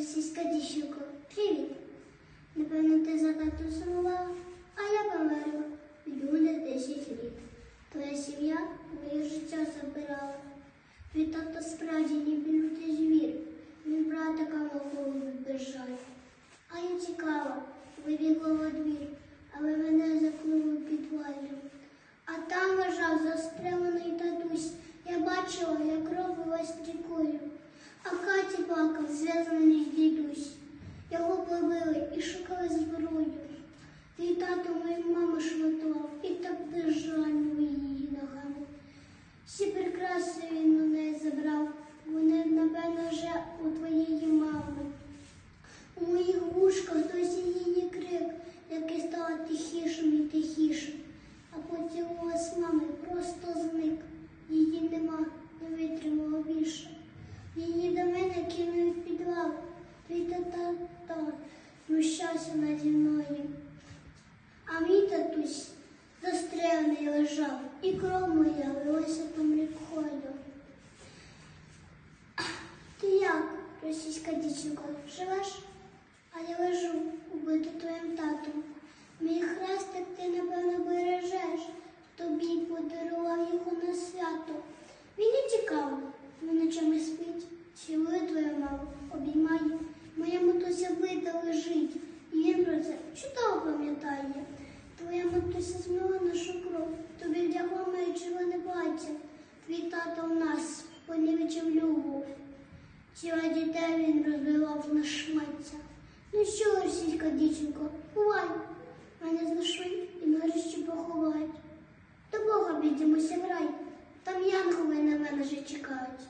Російська дівчинко, привіт. Напевно, ти за тату сумувала, а я померла. Люди 10 літ. Твоя сім'я моє життя забирала. Твій тато справді ніби лютий звір. Він братика мого вибіжає. А я тікала, вибігла во двір, але мене закнули в підвалі. А там лежав застрелений татусь. Я бачила, як кров вилась рікою. А Каті плакав, зв'язаний з дідусь. Його побили і шукали зброю. Твій тато мою маму шматував і так держав її ногами. Всі прикраси він у неї забрав. Вони, напевно, вже у наді мною. А мій татусь застрелений лежав, і кров моя лилася там рікою. Ти як, російська дівчинко, живеш? А я лежу, убита твоїм татом. Мій хрестик ти, напевно, бережеш. Тобі подарував його на свято. Він не цікаво, він ночами спить, цілує твою маму, обіймає. Моя матуся бита лежить, і він про це чудово пам'ятає. Твоя матуся змила нашу кров, тобі вдягла моє червоне плаття. Твій тато у нас понівечив любов. Тіла дітей він розбивав на шмаття. Ну що, російська дівчинко, бувай. Мене знайшли і нарешті поховають. До Бога підімося в рай. Там янголи на мене вже чекають.